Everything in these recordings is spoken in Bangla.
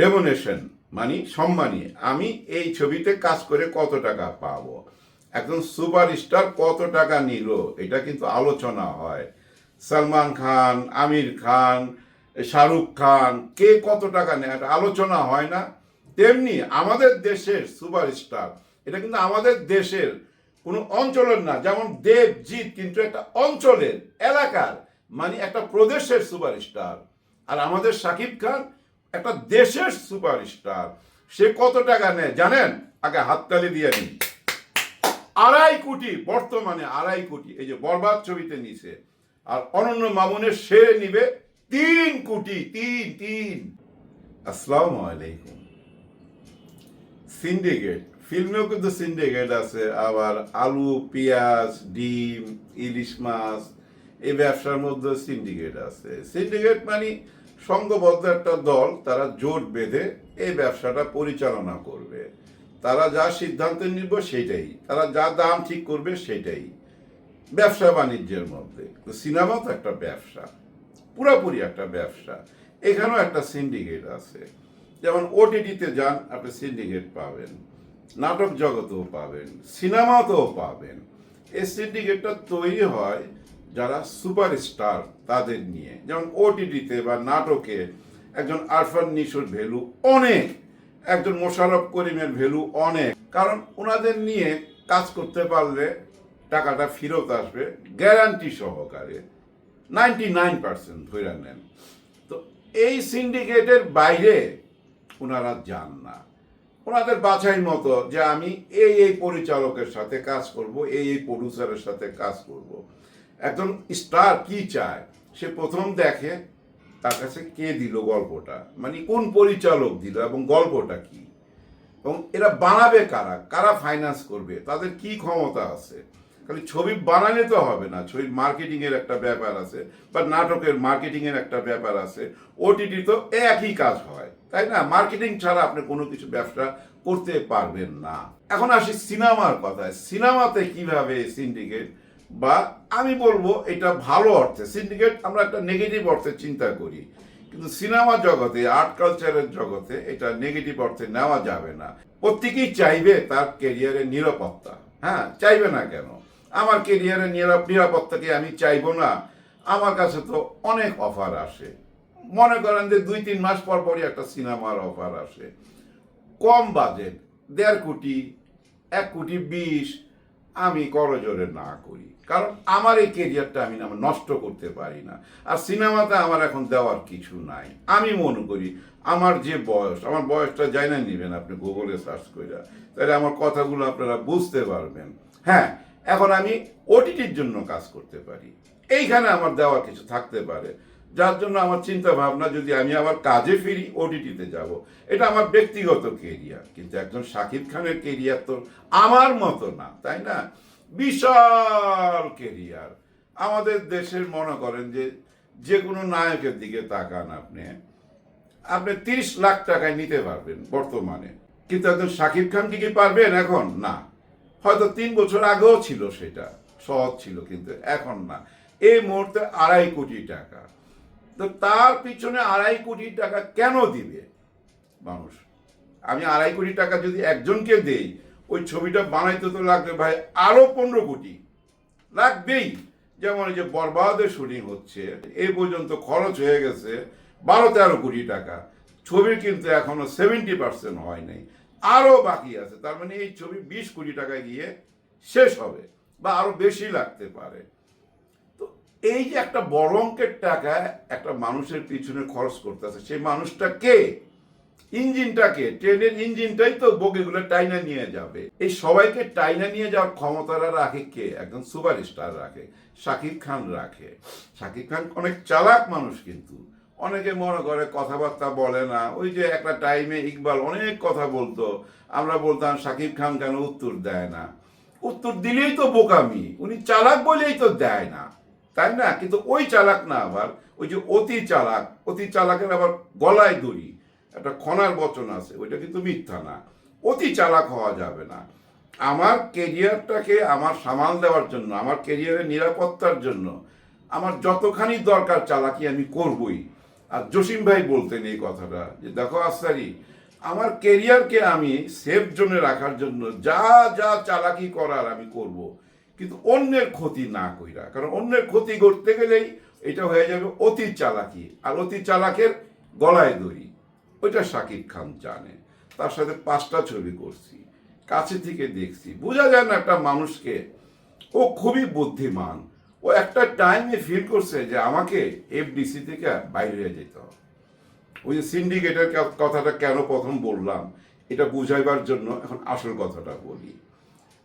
রেমুনেশন মানে সম্মানী। আমি এই ছবিতে কাজ করে কত টাকা পাবো? একজন সুপারস্টার কত টাকা নিল? এটা কিন্তু আলোচনা হয়। সালমান খান, আমির খান, শাহরুখ খান, কে কত টাকা নেয়? এটা আলোচনা হয় না। তেমনি আমাদের দেশের সুপারস্টার, এটা কিন্তু আমাদের দেশের কোনো অঞ্চলের না, যেমন দেবজিৎ কিন্তু একটা অঞ্চলের, এলাকার মানে একটা প্রদেশের সুপারস্টার। আর আমাদের শাকিব খান একটা দেশের সুপারস্টার সে কত টাকা নেয় জানেন? আগে হাততালি দিয়ে নিন আড়াই কোটি, বর্তমানে আড়াই কোটি, এই যে বরবাদ ছবিতে নিছে। আর অনন্য মামুনের সে নিবে তিন কোটি, তিন তিন। আসসালামু আলাইকুম। সিন্ডিকেট ফিল্মেও কিন্তু সিন্ডিকেট আছে। আবার আলু, পেঁয়াজ, ডিম, ইলিশ মাছ, এই ব্যবসার মধ্যে সিন্ডিকেট আছে। সিন্ডিকেট মানে সংঘবদ্ধ একটা দল তারা জোট বেঁধে এই ব্যবসাটা পরিচালনা করবে। তারা যা সিদ্ধান্ত নিব সেটাই। তারা যা দাম ঠিক করবে সেটাই। ব্যবসা বাণিজ্যের মধ্যে। তো সিনেমা তো একটা ব্যবসা। পুরোপুরি একটা ব্যবসা। এখানেও একটা সিন্ডিকেট আছে। যেমন ওটিটিতে যান, আপনি সিন্ডিকেট পাবেন। নাটক জগতেও পাবেন। সিনেমাতেও পাবেন। এই সিন্ডিকেটটা তৈরি হয় যারা সুপারস্টার তাদের নিয়ে। যেমন ওটিটিতে বা নাটকে একজন আরফান নিশোর ভ্যালু অনেক, একজন মোশারফ করিমের ভ্যালু অনেক। কারণ ওনাদের নিয়ে কাজ করতে পারলে টাকাটা ফেরত আসবে গ্যারান্টি সহকারে নাইনটি নাইন পার্সেন্ট ধরে নেন। তো এই সিন্ডিকেটের বাইরে ওনারা যান না। ওনাদের বাছাই মতো যে আমি এই এই পরিচালকের সাথে কাজ করব, এই এই প্রডিউসারের সাথে কাজ করব। একজন স্টার কি চায়? সে প্রথম দেখে তার কাছে কে দিল গল্পটা? মানে কোন পরিচালক দিল এবং গল্পটা কি? এবং এরা বানাবে কারা? কারা ফাইন্যান্স করবে? তাদের কি ক্ষমতা আছে? খালি ছবি বানালে তো হবে না। ছবির মার্কেটিং এর একটা ব্যাপার আছে বা নাটকের মার্কেটিং এর একটা ব্যাপার আছে। ওটিটি তো একই কাজ হয়, তাই না? মার্কেটিং ছাড়া আপনি কোনো কিছু ব্যবসা করতে পারবেন না। এখন আসি সিনেমার কথায়। সিনেমাতে কীভাবে সিন্ডিকেট বা আমি বলব এটা ভালো অর্থে সিন্ডিকেট আমরা একটা নেগেটিভ অর্থে চিন্তা করি, কিন্তু সিনেমা জগতে আর্ট কালচারের জগতে এটা নেগেটিভ অর্থে নেওয়া যাবে না। প্রত্যেকেই চাইবে তার কেরিয়ারের নিরাপত্তা হ্যাঁ? চাইবে না কেন? আমার কেরিয়ারের নিরাপত্তাকে আমি চাইব না। আমার কাছে তো অনেক অফার আসে। মনে করেন যে দুই, তিন মাস পর পরই একটা সিনেমার অফার আসে। কম বাজেট দেড় কোটি, এক কোটি বিশ আমি করজোরে না করি। কারণ আমার এই কেরিয়ারটা আমি নষ্ট করতে পারি না। আর সিনেমাতে আমার এখন দেওয়ার কিছু নাই। আমি মনে করি, আমার যে বয়স আমার বয়সটা যাই না নেবেন আপনি গুগলে সার্চ করে তাহলে আমার কথাগুলো আপনারা বুঝতে পারবেন। হ্যাঁ এখন আমি ওটিটির জন্য কাজ করতে পারি। এইখানে আমার দেওয়া কিছু থাকতে পারে। যার জন্য আমার চিন্তা ভাবনা যদি আমি আবার কাজে ফিরি ওটিটিতে যাব। এটা আমার ব্যক্তিগত কেরিয়ার কিন্তু একজন শাকিব খানের কেরিয়ার তো আমার মতো না, তাই না? বিশাল কেরিয়ার আমাদের দেশের, মনে করেন যে যে কোনো নায়কের দিকে তাকান আপনি আপনি তিরিশ লাখ টাকায় নিতে পারবেন বর্তমানে। কিন্তু একজন শাকিব খান কি কি পারবেন এখন? না। হয়তো তিন বছর আগেও ছিল সেটা, সহজ ছিল, কিন্তু এখন না। এই মুহূর্তে আড়াই কোটি টাকা। তো তার পিছনে আড়াই কোটি টাকা কেন দিবে? মানুষ। আমি আড়াই কোটি টাকা যদি একজনকে দেই, ওই ছবিটা বানাইতে তো লাগবে ভাই আরও পনেরো কোটি। লাগবেই। যেমন এই যে বরবাদের শুটিং হচ্ছে এই পর্যন্ত খরচ হয়ে গেছে বারো তেরো কোটি টাকা। ছবির কিন্তু এখনও সেভেন্টি পার্সেন্ট হয় নাই। আরও বাকি আছে। তার মানে এই ছবি বিশ কোটি টাকা গিয়ে শেষ হবে বা আরও বেশি লাগতে পারে। এই যে একটা বড় অঙ্কের টাকা একটা মানুষের পিছনে খরচ করতেছে, সেই মানুষটা কে? ইঞ্জিনটাকে ট্রেনের ইঞ্জিনটাই তো বগিগুলো টাইনা নিয়ে যাবে। এই সবাইকে টাইনা নিয়ে যাওয়ার ক্ষমতাটা রাখে কে? একজন সুপারস্টার রাখে, শাকিব খান রাখে। শাকিব খান অনেক চালাক মানুষ কিন্তু। অনেকে মনে করে কথাবার্তা বলে না। ওই যে একটা টাইমে ইকবাল অনেক কথা বলতো। আমরা বলতাম, শাকিব খান কেন উত্তর দেয় না? উত্তর দিলেই তো বোকামি। উনি চালাক বলেই তো দেয় না। তাই না? কিন্তু ওই চালাক না আবার, ওই যে অতি চালাক, অতি চালাকের আবার গলায় দড়ি, একটা খনার বচন আছে, ওইটা কিন্তু মিথ্যা না। অতি চালাক হওয়া যাবে না। আমার কেরিয়ারটাকে আমার সামাল দেওয়ার জন্য, আমার কেরিয়ারের নিরাপত্তার জন্য, আমার যতখানি দরকার চালাকি আমি করবই। আর জসিম ভাই বলতেন এই কথাটা, যে দেখো আসারি আমার কেরিয়ারকে আমি সেফ জোনে রাখার জন্য যা যা চালাকি করার আমি করব কিন্তু অন্যের ক্ষতি না কইরা, কারণ অন্যের ক্ষতি করতে গেলেই এটা হয়ে যাবে অতি চালাকি। আর অতি চালাকের গলায় দড়ি, ওইটা শাকিব খান জানে। তার সাথে পাঁচটা ছবি করছি, কাছে থেকে দেখছি। বোঝা যায় না একটা মানুষকে, ও খুবই বুদ্ধিমান। ও একটা টাইমে ফিল করছে যে আমাকে এফডিসি থেকে বাইরে হয়ে যেতে হবে। ওই যে সিন্ডিকেটের কথাটা কেন প্রথম বললাম, এটা বুঝাইবার জন্য এখন আসল কথাটা বলি।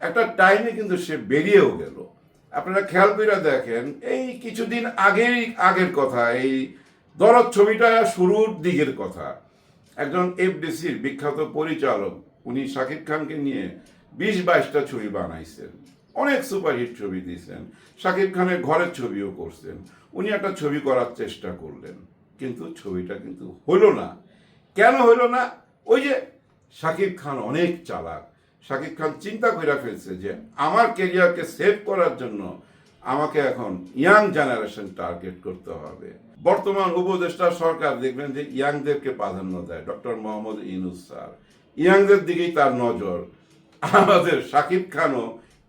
একটা টাইমে কিন্তু সে বেরিয়েও গেল। আপনারা খেয়াল করে দেখেন, এই কিছুদিন আগেই, আগের কথা, এই দরদ ছবিটা শুরুর দিকের কথা। একজন এফডিসির বিখ্যাত পরিচালক, উনি শাকিব খানকে নিয়ে বিশ বাইশটা ছবি বানাইছেন। অনেক সুপারহিট ছবি দিয়েছেন। শাকিব খানের ঘরের ছবিও করছেন। উনি একটা ছবি করার চেষ্টা করলেন। কিন্তু ছবিটা কিন্তু হলো না। কেন হলো না? ওই যে শাকিব খান অনেক চালাক। শাকিব খান চিন্তা করে ফেলছে যে আমার কেরিয়ারকে সেভ করার জন্য আমাকে এখন ইয়াং জেনারেশন টার্গেট করতে হবে। বর্তমান উপদেষ্টা সরকার দেখবেন যে ইয়াংদেরকে প্রাধান্য দেয়, ডক্টর মোহাম্মদ ইনুস স্যার। ইয়াংদের দিকেই তার নজর, আমাদের শাকিব খানও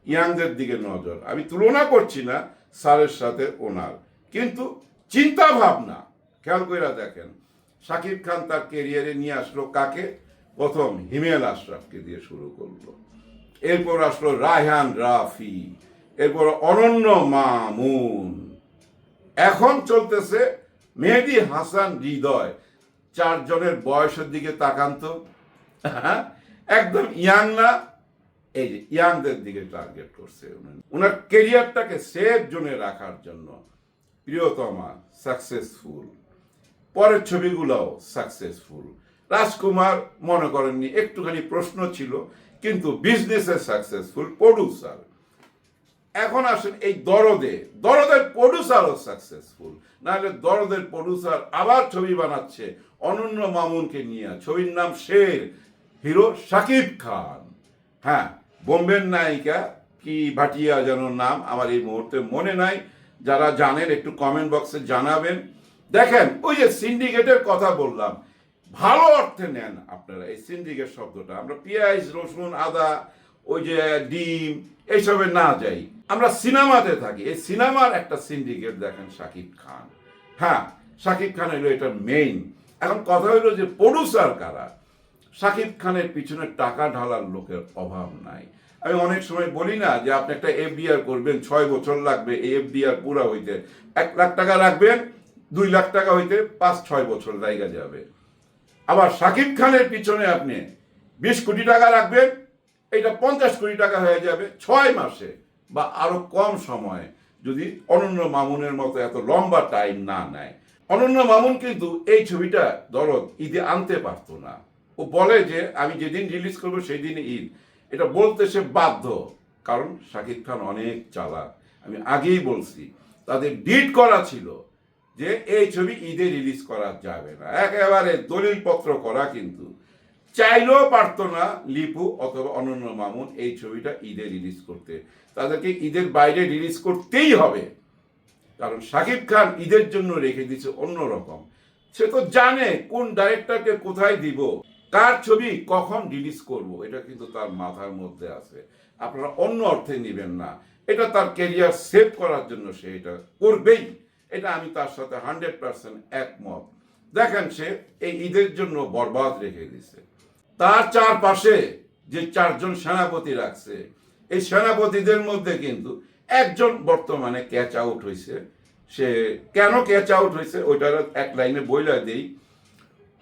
ইয়াংদের দিকে নজর। আমি তুলনা করছি না স্যারের সাথে ওনার, কিন্তু চিন্তা ভাবনা খেয়াল করে দেখেন, শাকিব খান তার কেরিয়ারে নিয়ে আসলো কাকে? প্রথম হিমেল আশরাফকে দিয়ে শুরু করল। এরপর আসলো রায়হান রাফি, এরপর অনন্য মামুন। এখন চলতেছে মেহেদি হাসান হৃদয়। চারজনের বয়সের দিকে তাকান তো। হ্যাঁ? একদম ইয়াং না এই যে ইয়াংদের দিকে টার্গেট করছে। ওনার কেরিয়ারটাকে সেফ জোনে রাখার জন্য প্রিয়তমা সাকসেসফুল পরের ছবিগুলোও সাকসেসফুল রাজকুমার মনে করেননি, একটুখানি প্রশ্ন ছিল, কিন্তু বিজনেসে সাকসেসফুল প্রডিউসার এখন আসেন এই দরদে, দরদের প্রডিউসারও সাকসেসফুল নাহলে দরদের প্রডিউসার আবার ছবি বানাচ্ছে অনন্য মামুনকে নিয়ে। ছবির নাম শের, হিরো শাকিব খান। হ্যাঁ বোম্বের নায়িকা কি ভাটিয়া যেন নাম আমার এই মুহূর্তে মনে নাই। যারা জানেন একটু কমেন্ট বক্সে জানাবেন। দেখেন, ওই যে সিন্ডিকেটের কথা বললাম ভালো অর্থে নেন আপনারা। এই সিন্ডিকেট শব্দটা। আমরা পেঁয়াজ, রসুন, আদা, ওই যে ডিম, এইসবে না যাই। আমরা সিনেমাতে থাকি। এই সিনেমার একটা সিন্ডিকেট দেখেন শাকিব খান। হ্যাঁ শাকিব খান হলো এটা মেইন এখন কথা হলো যে প্রডিউসার কারা? শাকিব খানের পিছনে টাকা ঢালার লোকের অভাব নাই। আমি অনেক সময় বলি না যে আপনি একটা এফডিআর করবেন, ছয় বছর লাগবে এই এফডিআর পুরা হইতে। এক লাখ টাকা রাখবেন, দুই লাখ টাকা হইতে পাঁচ, ছয় বছর জায়গা যাবে। আবার শাকিব খানের পিছনে আপনি বিশ কোটি টাকা রাখবেন এটা পঞ্চাশ কোটি টাকা হয়ে যাবে ছয় মাসে বা আরও কম সময়ে যদি অনন্য মামুনের মতো এত লম্বা টাইম না নেয়। অনন্য মামুন কিন্তু এই ছবিটা দরদ ঈদে আনতে পারতো না। ও বলে যে, আমি যেদিন রিলিজ করব সেই দিন ঈদ। এটা বলতে সে বাধ্য, কারণ শাকিব খান অনেক চালাক। আমি আগেই বলছি, তাদের ডিট করা ছিল। যে এই ছবি ঈদে রিলিজ করা যাবে না। একেবারে দলিলপত্র করা কিন্তু। চাইলেও পারতো না লিপু অথবা অনন্য মামুন এই ছবিটা ঈদে রিলিজ করতে। তাদেরকে ঈদের বাইরে রিলিজ করতেই হবে। কারণ শাকিব খান ঈদের জন্য রেখে দিয়েছে অন্যরকম। সে তো জানে কোন ডাইরেক্টরকে কোথায় দিব, কার ছবি কখন রিলিজ করব, এটা কিন্তু তার মাথার মধ্যে আছে। আপনারা অন্য অর্থে নেবেন না। এটা তার ক্যারিয়ার সেভ করার জন্য সে এটা করবেই। এটা আমি তার সাথে হান্ড্রেড পার্সেন্ট একমত। দেখেন সে এই ঈদের জন্য বরবাদ রেখে দিছে তার চারপাশে যে চারজন সেনাপতি রাখছে, এই সেনাপতিদের মধ্যে কিন্তু একজন বর্তমানে ক্যাচ আউট হয়েছে। সে কেন ক্যাচ আউট হয়েছে ওইটার এক লাইনে বইলা দেই।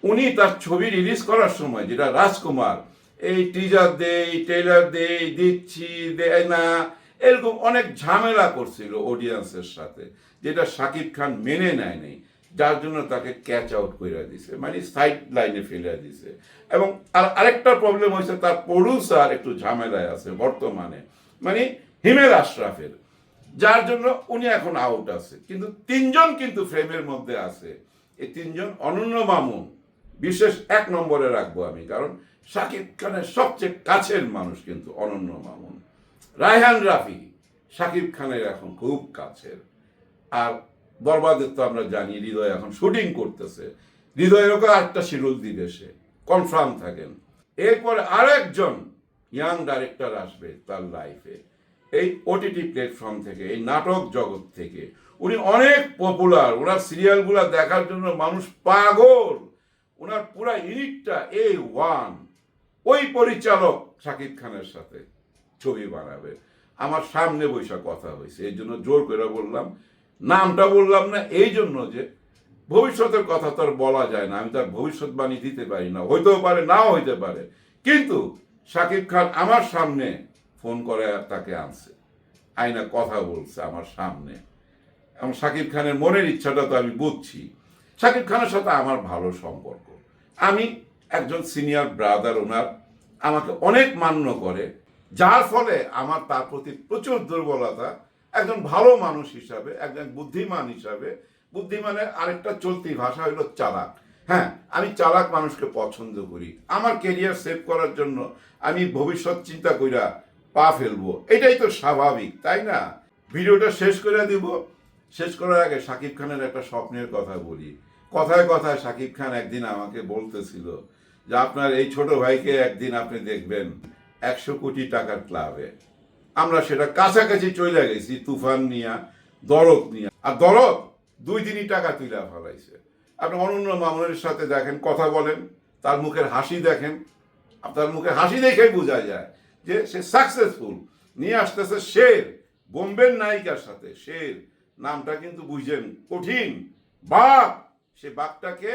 উনি তার ছবি রিলিজ করার সময় যেটা রাজকুমার, এই টিজার দেই ট্রেলার দেই, দিচ্ছি, দেয় না, এরকম অনেক ঝামেলা করছিল অডিয়েন্সের সাথে। যেটা শাকিব খান মেনে নেয় নাই, যার জন্য তাকে ক্যাচ আউট করে দিছে মানে সাইড লাইনে ফেলে দিছে। এবং আর আরেকটা প্রবলেম হয়েছে তার প্রডিউসার একটু ঝামেলায় আছে বর্তমানে মানে হিমেল আশরাফের, যার জন্য উনি এখন আউট আছে। কিন্তু তিনজন কিন্তু ফ্রেমের মধ্যে আছে। এই তিনজন অনন্য মামুন, বিশেষ এক নম্বরে রাখব আমি, কারণ শাকিব খানের সবচেয়ে কাছের মানুষ কিন্তু অনন্য মামুন। রায়হান রাফি শাকিব খানের এখন খুব কাছের। আর বরবাদের তো আমরা জানি, হৃদয় এখন শুটিং করতেছে। হৃদয়ের ওকে আরেকটা শিডিউল দিবে সে কনফার্ম থাকেন। এরপরে আরেকজন ইয়াং ডাইরেক্টর আসবে তার লাইফে এই ওটিটি প্ল্যাটফর্ম থেকে, এই নাটক জগৎ থেকে। উনি অনেক পপুলার ওনার সিরিয়ালগুলো দেখার জন্য মানুষ পাগল। ওনার পুরা ইউনিটটা এ ওয়ান ওই পরিচালক শাকিব খানের সাথে ছবি বানাবে। আমার সামনে বৈশা কথা হয়েছে, এই জন্য জোর করে বললাম নামটা বললাম না, এই জন্য যে ভবিষ্যতের কথা তো আর বলা যায় না, আমি তার ভবিষ্যৎবাণী দিতে পারি না, হইতেও পারে, নাও হইতে পারে। কিন্তু শাকিব খান আমার সামনে ফোন করে তাকে আনছে। আইনা কথা বলছে আমার সামনে। এবং শাকিব খানের মনের ইচ্ছাটা তো আমি বুঝছি। শাকিব খানের সাথে আমার ভালো সম্পর্ক। আমি একজন সিনিয়র ব্রাদার, ওনার আমাকে অনেক মান্য করে, যার ফলে আমার তার প্রতি প্রচুর দুর্বলতা একজন ভালো মানুষ হিসাবে, একজন বুদ্ধিমান হিসাবে, বুদ্ধিমানের আরেকটা চলতি ভাষা হলো চালাক। হ্যাঁ আমি চালাক মানুষকে পছন্দ করি। আমার কেরিয়ার সেভ করার জন্য আমি ভবিষ্যৎ চিন্তা কইরা পা ফেলব। এটাই তো স্বাভাবিক, তাই না? ভিডিওটা শেষ করে দিব। শেষ করার আগে শাকিব খানের একটা স্বপ্নের কথা বলি। কথায় কথায় শাকিব খান একদিন আমাকে বলতেছিল যে, আপনার এই ছোট ভাইকে একদিন আপনি দেখবেন একশো কোটি টাকার ক্লাবে। আমরা সেটা কাছাকাছি চলে গেছি, তুফান নিয়া, দরদ নিয়া। আর দরদ দুই দিনই টাকা তুলে ফেলাইছে। আপনি অনন্য মামুনের সাথে দেখেন, কথা বলেন, তার মুখের হাসি দেখেন। আপনার মুখে হাসি দেখে বোঝা যায় যে সে সাকসেসফুল নিয়ে আসতেছে শের, বোম্বের নায়িকার সাথে, শের। নামটা কিন্তু বুঝছেন কঠিন। বাঘ, সে বাঘটাকে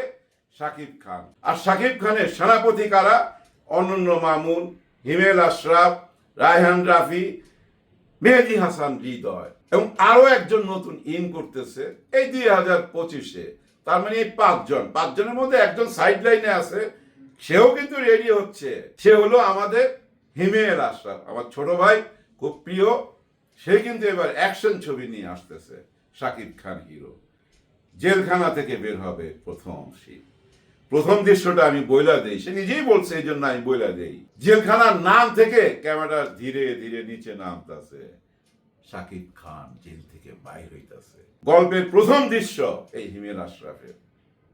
শাকিব খান। আর শাকিব খানের সেনাপতি কারা? অনন্য মামুন, হিমেল আশরাফ, রায়হান রাফি মেহেদি হাসান হৃদয় এবং আরও একজন নতুন ইন করতেছে এই দুই হাজার পঁচিশে। তার মানে এই পাঁচজন। পাঁচজনের মধ্যে একজন সাইড লাইনে আছে। সেও কিন্তু রেডি হচ্ছে। সে হলো আমাদের হিমেল আশরাফ, আমার ছোট ভাই, খুব প্রিয়। সে কিন্তু এবার অ্যাকশন ছবি নিয়ে আসতেছে, শাকিব খান হিরো জেলখানা থেকে বের হবে প্রথম শীত। প্রথম দৃশ্যটা আমি বইলা দেই। সে নিজেই বলছে এই জন্য আমি বইলা দেই। জেলখানার নাম থেকে ক্যামেরা ধীরে ধীরে নিচে নামতাছে। শাকিব খান জেল থেকে বাইর হইতাছে। গল্পের প্রথম দৃশ্য এই হিমেল আশরাফের।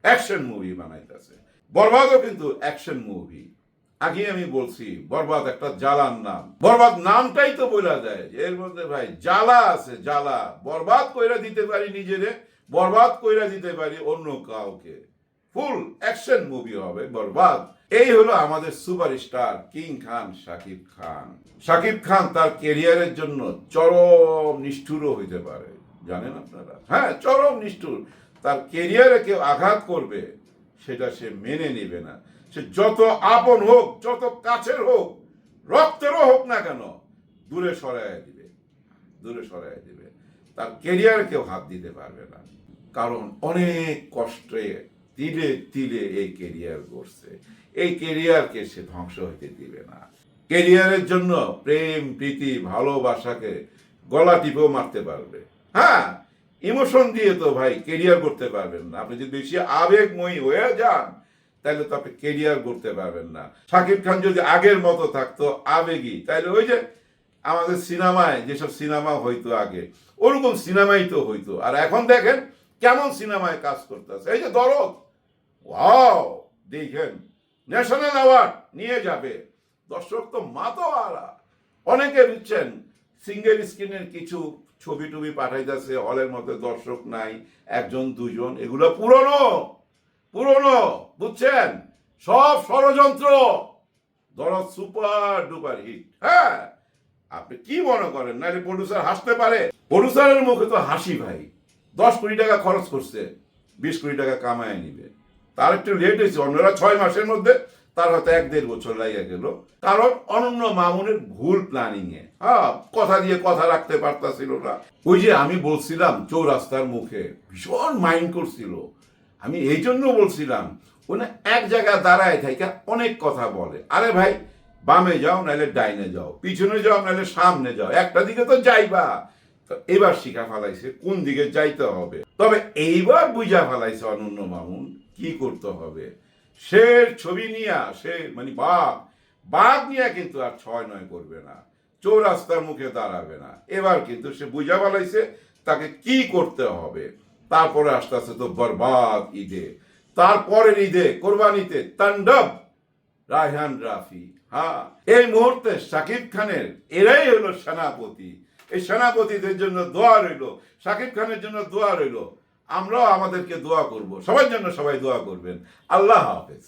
অ্যাকশন মুভি বানাইতেছে। বরবাদও কিন্তু অ্যাকশন মুভি। আগে আমি বলছি, বরবাদ একটা জ্বালার নাম। বরবাদ নামটাই তো বলা যায় এর মধ্যে ভাই জ্বালা আছে, জ্বালা। বরবাদ কইরা দিতে পারি নিজেরে, বরবাদ কইরা দিতে পারি অন্য কাউকে। ফুল অ্যাকশন মুভি হবে, বরবাদ। এই হলো আমাদের সুপারস্টার কিং খান শাকিব খান। শাকিব খান তার কেরিয়ারের জন্য চরম নিষ্ঠুরও হইতে পারে। জানেন আপনারা? হ্যাঁ চরম নিষ্ঠুর। তার কেরিয়ারে কেউ আঘাত করবে, সেটা সে মেনে নেবে না। সে যত আপন হোক, যত কাছের হোক, রক্তেরও হোক না কেন, দূরে সরাই দিবে। দূরে সরাই দিবে। তার কেরিয়ারে কেউ হাত দিতে পারবে না। কারণ অনেক কষ্টে তিলে তিলে এই কেরিয়ার করছে এই কেরিয়ারকে সে ধ্বংস হইতে দিবে না। কেরিয়ারের জন্য প্রেম, প্রীতি, ভালোবাসাকে গলা টিপেও মারতে পারবে। হ্যাঁ ইমোশন দিয়ে তো ভাই কেরিয়ার করতে পারবেন না। আপনি যদি বেশি আবেগময়ী হয়ে যান, তাহলে তো আপনি কেরিয়ার করতে পারবেন না। শাকিব খান যদি আগের মতো থাকতো, আবেগী, তাহলে ওই যে আমাদের সিনেমায়, যেসব সিনেমা হইতো আগে, ওরকম সিনেমাই তো হইতো। আর এখন দেখেন কেমন সিনেমায় কাজ করতেছে? এই যে দরদ। ওয়াও, দেখেন, ন্যাশনাল অ্যাওয়ার্ড নিয়ে যাবে। দর্শক তো মাতোয়ারা। অনেকে বুঝছেন সিঙ্গেল স্ক্রিনের কিছু ছবি টুবি পাঠাইতেছে, হলের মধ্যে দর্শক নাই, একজন, দুজন, এগুলো পুরনো। পুরনো, বুঝছেন? সব ষড়যন্ত্র। দরদ সুপার ডুপার হিট। হ্যাঁ আপনি কি মনে করেন? নাহলে প্রডিউসার হাসতে পারে। প্রডিউসারের মুখে তো হাসি, ভাই। দশ কোটি টাকা খরচ করছে, বিশ কোটি টাকা কামায় নিবে। তার একটু লেট হয়েছে, অন্যরা ছয় মাসের মধ্যে তার হয়তো এক দেড় বছর লাগিয়ে গেল। কারণ অনন্য মামুনের ভুল প্ল্যানিং এ। হ্যাঁ কথা দিয়ে কথা রাখতে পারতাছিল না। ওই যে আমি বলছিলাম, চৌরাস্তার মুখে, ভীষণ মাইন্ড করছিল। আমি এই জন্য বলছিলাম উনি এক জায়গায় দাঁড়ায় থাকে অনেক কথা বলে। আরে ভাই, বামে যাও নাহলে ডাইনে যাও, পিছনে যাও নাহলে সামনে যাও, একটা দিকে তো যাইবা। তো এবার শিখা ফেলাইছে, কোন দিকে যাইতে হবে? তবে এইবার বুঝা ফেলাইছে অনন্য মামুন, কি করতে হবে? সে ছবি নিয়া, সে মানে বাঘ বাঘ নিয়ে কিন্তু আর ছয় নয় করবে না, চৌরাস্তার মুখে দাঁড়াবে না। এবার কিন্তু সে বুঝা ফেলাইছে তাকে কি করতে হবে। তারপরে আস্তে আস্তে তো বরবাদ ঈদে, তারপরের ঈদে কোরবানিতে তাণ্ডব, রায়হান রাফি হ্যাঁ এই মুহূর্তে শাকিব খানের, এরাই হলো সেনাপতি। এই সেনাপতিদের জন্য দোয়া রইল, সাকিব খানের জন্য দোয়া রইল। আমরাও আমাদেরকে দোয়া করব। সবার জন্য সবাই দোয়া করবেন। আল্লাহ হাফেজ।